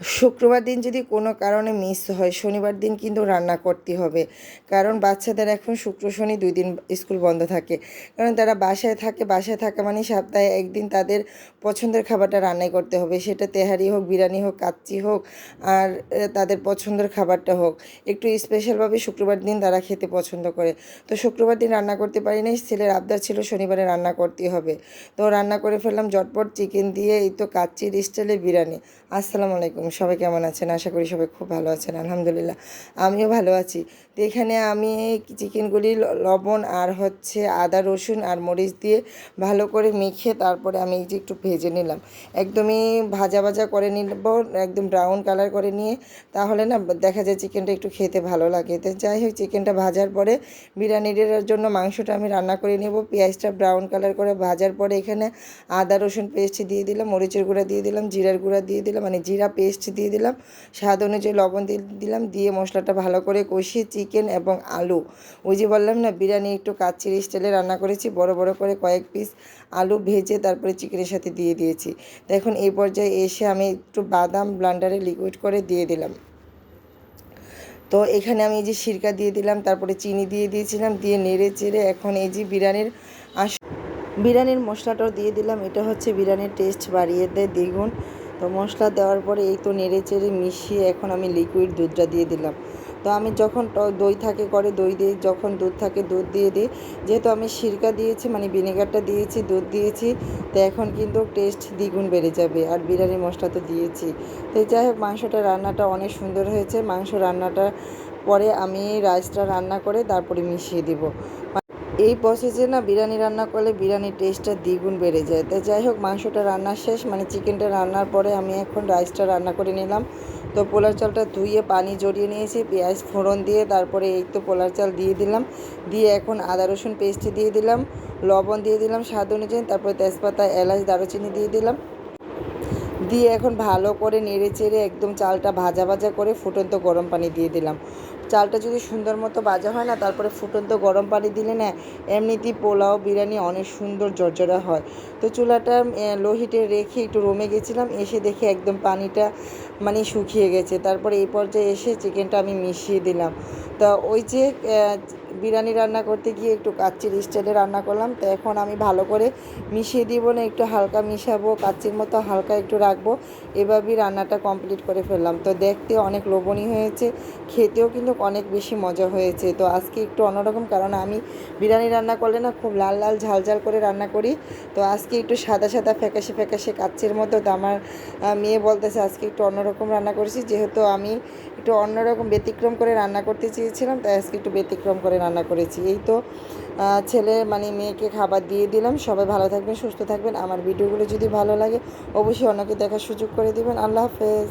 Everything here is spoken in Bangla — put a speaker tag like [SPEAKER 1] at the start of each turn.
[SPEAKER 1] শুক্রবার দিন যদি কোনো কারণে মিস হয়, শনিবার দিন কিন্তু রান্না করতে হবে। কারণ বাচ্চাদের এখন শুক্র, শনি দুই দিন স্কুল বন্ধ থাকে। কারণ তারা বাসায় থাকে, বাসায় থাকা মানে সপ্তাহে একদিন তাদের পছন্দের খাবারটা রান্নাই করতে হবে। সেটা তেহারি হোক, বিরিয়ানি হোক, কাচ্চি হোক, আর তাদের পছন্দের খাবারটা হোক। একটু স্পেশালভাবে শুক্রবার দিন তারা খেতে পছন্দ করে। তো শুক্রবার দিন রান্না করতে পারি নাই, ছেলের আবদার ছিল শনিবারে রান্না করতে হবে। তো রান্না করে ফেললাম, ঝটপট চিকেন দিয়ে এই তো কাচ্চির স্টাইলে বিরিয়ানি। আসসালামু আলাইকুম। সবাই কেমন আছেন? আশা করি সবাই খুব ভালো আছেন, আলহামদুলিল্লাহ। আমিও ভালো আছি। তো এখানে আমি চিকেনগুলি লবণ আর হচ্ছে আদা, রসুন আর মরিচ দিয়ে ভালো করে মেখে তারপরে আমি এই যে একটু ভেজে নিলাম। একদমই ভাজা ভাজা করে নিব, একদম ব্রাউন কালার করে নিয়ে। তাহলে না, দেখা যায় চিকেনটা একটু খেতে ভালো লাগে। তো যাই হোক, চিকেনটা ভাজার পরে বিরিয়ানির জন্য মাংসটা আমি রান্না করে নেব। পেঁয়াজটা ব্রাউন কালার করে ভাজার পরে এখানে আদা, রসুন পেস্ট দিয়ে দিলাম, মরিচের গুঁড়া দিয়ে দিলাম, জিরার গুঁড়া দিয়ে দিলাম মানে জিরা পেস্ট দিয়ে দিলাম। স্বাদ অনুযায়ী লবণ দিয়ে দিলাম। দিয়ে মশলাটা ভালো করে কষিয়ে চিকেন এবং আলু। ওই যে বললাম না, বিরিয়ানি একটু কাচ্চির স্টাইলে রান্না করেছি। বড় বড় করে কয়েক পিস আলু ভেজে তারপরে চিকেনের সাথে দিয়ে দিয়েছি। তো এখন এই পর্যায়ে এসে আমি একটু বাদাম ব্লান্ডারে লিকুইড করে দিয়ে দিলাম। তো এখানে আমি এই যে সিরকা দিয়ে দিলাম, তারপরে চিনি দিয়ে দিয়েছিলাম। দিয়ে নেড়ে চেড়ে এখন এই যে বিরিয়ানির আস বিরিয়ানির মশলাটাও দিয়ে দিলাম। এটা হচ্ছে বিরিয়ানির টেস্ট বাড়িয়ে দেয় দ্বিগুণ। তো মশলা দেওয়ার পরে এই তো নেড়ে চেড়ে মিশিয়ে এখন আমি লিকুইড দুধটা দিয়ে দিলাম। তো আমি যখন দই থাকে করে দই দিই, যখন দুধ থাকে দুধ দিয়ে দিই, যেহেতু আমি সিরকা দিয়েছি মানে ভিনেগারটা দিয়েছি, দুধ দিয়েছি, তো এখন কিন্তু টেস্ট দ্বিগুণ বেড়ে যাবে, আর বিরিয়ানির মশলা তো দিয়েছি। তো যাই হোক, মাংসটা রান্নাটা অনেক সুন্দর হয়েছে, মাংস রান্নাটা পরে আমি রাইসটা রান্না করে তারপরে মিশিয়ে দিব। এই প্রসেসে না বিরিয়ানি রান্না করলে বিরিয়ানির টেস্টটা দ্বিগুণ বেড়ে যায়। তাই যাই হোক, মাংসটা রান্না শেষ মানে চিকেনটা রান্নার পরে আমি এখন রাইসটা রান্না করে নিলাম। তো পোলার চালটা ধুয়ে পানি জড়িয়ে নিয়েছি, পেঁয়াজ ফোড়ন দিয়ে তারপরে এই তো পোলার চাল দিয়ে দিলাম। দিয়ে এখন আদা, রসুন পেস্ট দিয়ে দিলাম, লবণ দিয়ে দিলাম স্বাদ অনুযায়ী, তারপরে তেজপাতা, এলাচ, দারুচিনি দিয়ে দিলাম। দিয়ে এখন ভালো করে নেড়ে চেড়ে একদম চালটা ভাজা ভাজা করে ফুটন্ত গরম পানি দিয়ে দিলাম। চালটা যদি সুন্দর মতো বাজা হয় না, তারপরে ফুটন্ত গরম পানি দিলে না, এমনিতেই পোলাও, বিরিয়ানি অনেক সুন্দর জর্জরা হয়। তো চুলাটা লো হিটে রেখে একটু রোমে গেছিলাম, এসে দেখে একদম পানিটা মানে শুকিয়ে গেছে। তারপরে এই পর্যায়ে এসে চিকেনটা আমি মিশিয়ে দিলাম। তা ওই যে বিরিয়ানি রান্না করতে গিয়ে একটু কাচ্চির স্টাইলে রান্না করলাম। তো এখন আমি ভালো করে মিশিয়ে দিব না, একটু হালকা মিশাবো, কাচ্চির মতো হালকা একটু রাখব। এভাবেই রান্নাটা কমপ্লিট করে ফেললাম। তো দেখতে অনেক লোভনীয় হয়েছে, খেতেও কিন্তু অনেক বেশি মজা হয়েছে। তো আজকে একটু অন্যরকম, কারণ আমি বিরিয়ানি রান্না করলে না খুব লাল লাল, ঝাল ঝাল করে রান্না করি। তো আজকে একটু সাদা সাদা, ফ্যাকাশে ফ্যাকাশে কাচ্চির মতো। তো আমার মেয়ে বলতেছে, আজকে একটু অন্যরকম রান্না করেছি যেহেতু আমি একটু অন্যরকম ব্যতিক্রম করে রান্না করতে চেয়েছিলাম, তাই আজকে একটু ব্যতিক্রম করে রান্না করেছি। এই তো ছেলে মানে মেয়েকে খাবার দিয়ে দিলাম। সবাই ভালো থাকবেন, সুস্থ থাকবেন। আমার ভিডিওগুলো যদি ভালো লাগে, অবশ্যই অন্যকে দেখার সুযোগ করে দিবেন। আল্লাহ হাফেজ।